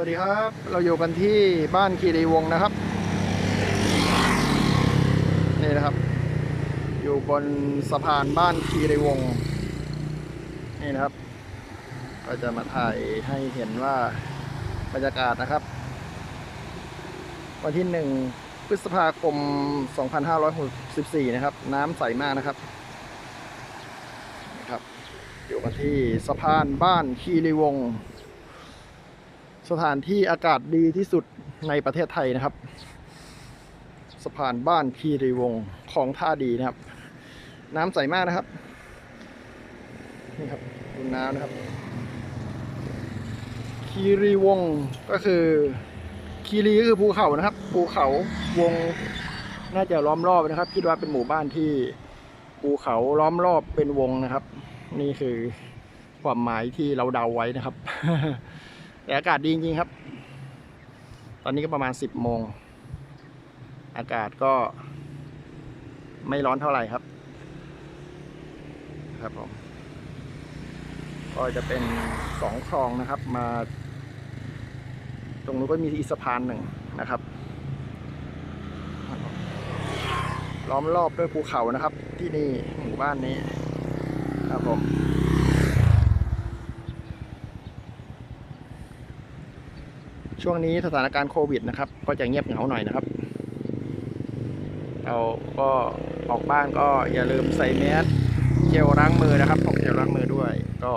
วัสดีครับ เราอยู่กันที่บ้านคีรีวงนะครับ นี่นะครับ อยู่บนสะพานบ้านคีรีวง นี่นะครับ ก็จะมาถ่ายให้เห็นว่าบรรยากาศนะครับ วันที่หนึ่งพฤษภาคม 2564 นะครับ น้ำใสมากนะครับนะครับ อยู่กันที่สะพานบ้านคีรีวงศ์ สถานที่อากาศดีที่สุดในประเทศไทยนะครับ สะพานบ้านคีรีวงของท่าดีนะครับ น้ำใสมากนะครับนี่ครับดูน้ำนะครับ คีรีวงก็คือ คีรีก็คือภูเขานะครับ ภูเขาวงน่าจะล้อมรอบนะครับคิดว่าเป็นหมู่บ้านที่ภูเขาล้อมรอบเป็นวงนะครับ นี่คือความหมายที่เราเดาไว้นะครับ แต่อากาศดีจริงๆครับ ตอนนี้ก็ประมาณ10โมง อากาศก็ไม่ร้อนเท่าไหร่ครับ ครับผม ก็จะเป็นสองคลองนะครับ มา ตรงนู้นก็มีอีสะพานหนึ่งนะครับล้อมรอบด้วยภูเขานะครับ ที่นี่หมู่บ้านนี้ครับผม ช่วงนี้สถานการณ์โควิดนะครับ ก็จะเงียบเหงาหน่อยนะครับ เราก็ออกบ้านก็อย่าลืมใส่แมสเจลล้างมือนะครับพกเจลล้างมือด้วย ก็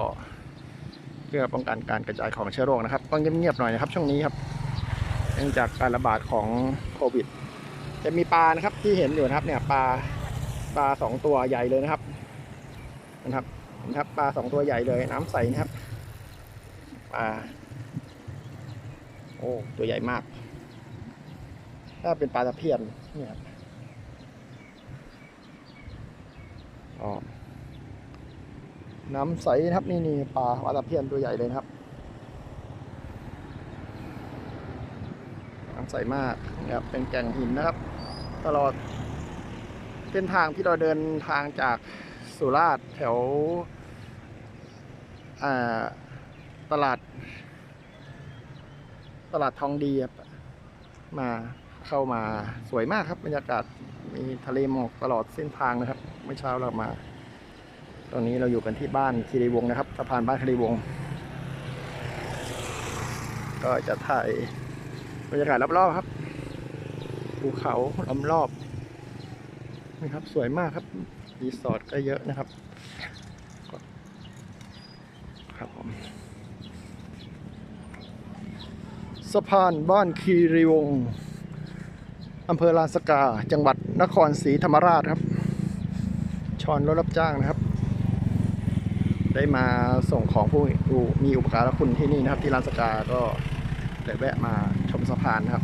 เพื่อป้องกันการกระจายของเชื้อโรคนะครับก็เงียบๆหน่อยนะครับช่วงนี้ครับเนื่องจากการระบาดของโควิด จะมีปลานะครับที่เห็นอยู่นะครับเนี่ยปลาปลาสองตัวใหญ่เลยนะครับนะครับนะครับปลาสองตัวใหญ่เลยน้ำใสนะครับปลา โอ้ตัวใหญ่มาก ถ้าเป็นปลาตะเพียนเนี่ยครับอ๋อน้ำใสครับนี่นี่ปลาปลาตะเพียนตัวใหญ่เลยนะครับน้ำใสมากนะครับเป็นแก่งหินนะครับ ตลอดเส้นทางที่เราเดินทางจากสุราษฎร์แถวตลาด ตลาดทองดีครับมาเข้ามาสวยมากครับบรรยากาศมีทะเลหมอกตลอดเส้นทางนะครับเมื่อเช้าเรามา ตอนนี้เราอยู่กันที่บ้านคีรีวงนะครับสะพานบ้านคีรีวง ก็จะถ่ายบรรยากาศรอบๆครับภูเขาล้อมรอบนี่ครับสวยมากครับรีสอร์ทก็เยอะนะครับ ครับผม สะพานบ้านคีรีวงอำเภอลานสกา จังหวัดนครศรีธรรมราชครับ ชอนรถรับจ้างนะครับ ได้มาส่งของผู้มีอุปการะคุณที่นี่นะครับ ที่ลานสกาก็เลยแวะมาชมสะพานนะครับ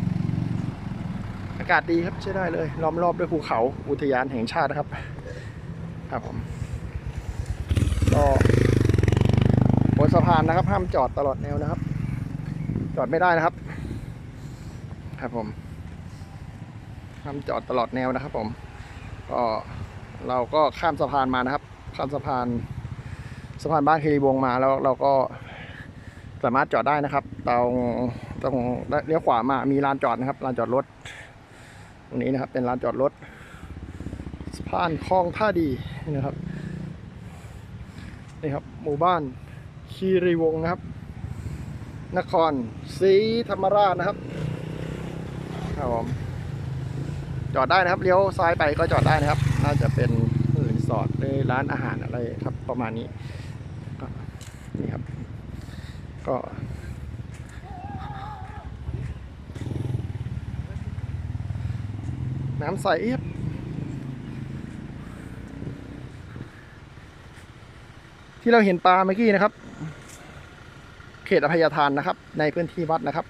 อากาศดีครับใช้ได้เลยล้อมรอบด้วยภูเขาอุทยานแห่งชาตินะครับ ครับผมก็บนสะพานนะครับ ห้ามจอดตลอดแนวนะครับ จอดไม่ได้นะครับ ครับผมห้ามจอดตลอดแนวนะครับ ผม ก็เราก็ข้ามสะพานมานะครับ ข้ามสะพานสะพานบ้านคีรีวงมาแล้วเราก็สามารถจอดได้นะครับตรงตรงเลี้ยวขวามามีลานจอดนะครับลานจอดรถตรงนี้นะครับ เป็นลานจอดรถสะพานคลองท่าดีนะครับนี่ครับ หมู่บ้านคีรีวงนะครับ นครศรีธรรมราชนะครับครับผมจอดได้นะครับเลี้ยวซ้ายไปก็จอดได้นะครับ น่าจะเป็นรีสอร์ทหรือร้านอาหารอะไรครับ ประมาณนี้ก็นี่ครับ ก็น้ำใสเอียบที่เราเห็นปลาเมื่อกี้นะครับ เขตอภัยทานนะครับ ในพื้นที่วัดนะครับ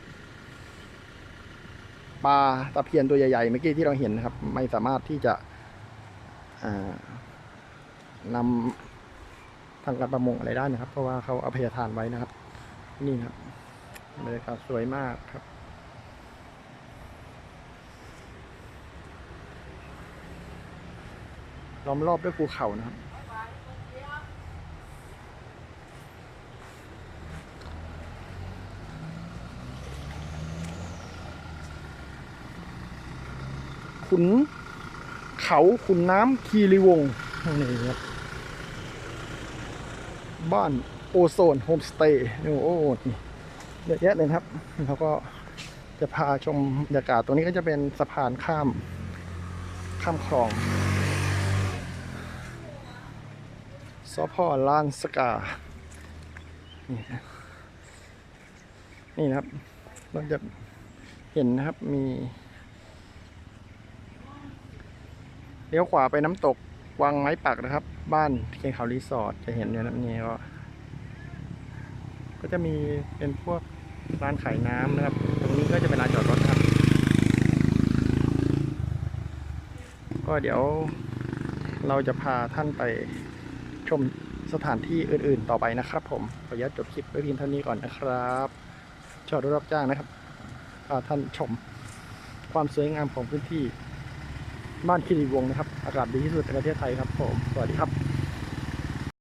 ปลาตะเพียนตัวใหญ่ๆเมื่อกี้ที่เราเห็นนะครับ ไม่สามารถที่จะอ่านำทางการประมงอะไรได้นะครับ เพราะว่าเขาอภัยทานไว้นะครับ นี่ครับบรรยากาศสวยมากครับล้อมรอบด้วยภูเขานะครับ ขุนเขาขุนน้ำคีรีวงศ์นี่ครับบ้านโอโซนโฮมสเตย์โอ้โหนี่เยอะแยะเลยครับแล้วก็จะพาชมบรรยากาศตรงนี้ก็จะเป็นสะพานข้าม ข้ามคลองสพลานสกา นี่นะนี่นะครับ เราจะเห็นนะครับมีเลี้ยวขวาไปน้ำตกวังไม้ปักนะครับ บ้านเคียงเขารีสอร์ทจะเห็นเนี่ยนะนี่ก็ก็จะมีเป็นพวกร้านขายน้ำนะครับ ตรงนี้ก็จะเป็นลานจอดรถครับ ก็เดี๋ยวเราจะพาท่านไปชมสถานที่อื่นๆต่อไปนะครับ ผมขออนุญาตจบคลิปไว้เพียงเท่านี้ก่อนนะครับจอดรถรับจ้างนะครับพาท่านชมความสวยงามของพื้นที่ บ้านคิริวงนะครับ อากาศดีที่สุดในประเทศไทยครับผม สวัสดีครับ